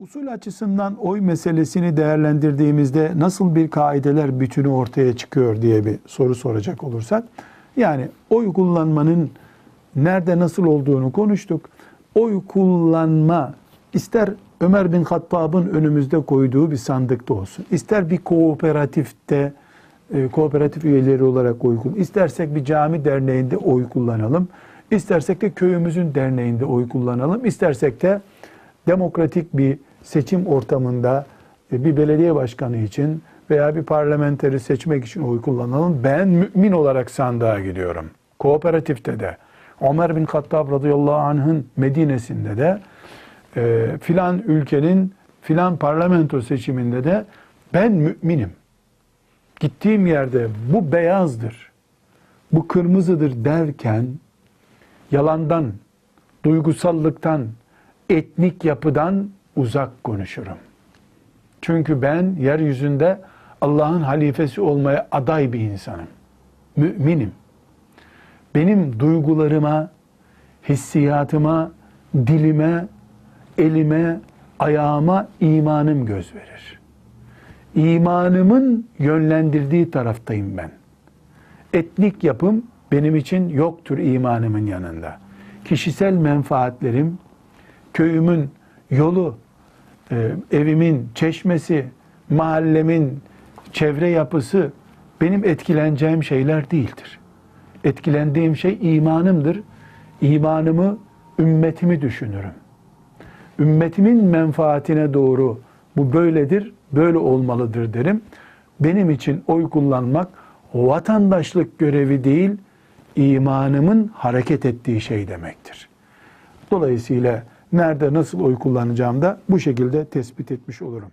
Usul açısından oy meselesini değerlendirdiğimizde nasıl bir kaideler bütünü ortaya çıkıyor diye bir soru soracak olursak. Yani oy kullanmanın nerede nasıl olduğunu konuştuk. Oy kullanma ister Ömer bin Hattab'ın önümüzde koyduğu bir sandıkta olsun. ister bir kooperatifte e, kooperatif üyeleri olarak oy kullanalım. İstersek bir cami derneğinde oy kullanalım. İstersek de köyümüzün derneğinde oy kullanalım. İstersek de demokratik bir seçim ortamında e, bir belediye başkanı için veya bir parlamenteri seçmek için oy kullanalım. Ben mümin olarak sandığa gidiyorum. Kooperatifte de, Ömer bin Hattab radıyallahu anh'ın Medine'sinde de, e, filan ülkenin filan parlamento seçiminde de ben müminim. Gittiğim yerde bu beyazdır, bu kırmızıdır derken yalandan, duygusallıktan, etnik yapıdan uzak konuşurum. Çünkü ben yeryüzünde Allah'ın halifesi olmaya aday bir insanım. Müminim. Benim duygularıma, hissiyatıma, dilime, elime, ayağıma imanım göz verir. İmanımın yönlendirdiği taraftayım ben. Etnik yapım benim için yoktur imanımın yanında. Kişisel menfaatlerim, köyümün yolu, e, evimin çeşmesi, mahallemin çevre yapısı benim etkileneceğim şeyler değildir. Etkilendiğim şey imanımdır. İmanımı, ümmetimi düşünürüm. Ümmetimin menfaatine doğru bu böyledir, böyle olmalıdır derim. Benim için oy kullanmak vatandaşlık görevi değil, imanımın hareket ettiği şey demektir. Dolayısıyla nerede nasıl oy kullanacağım da bu şekilde tespit etmiş olurum.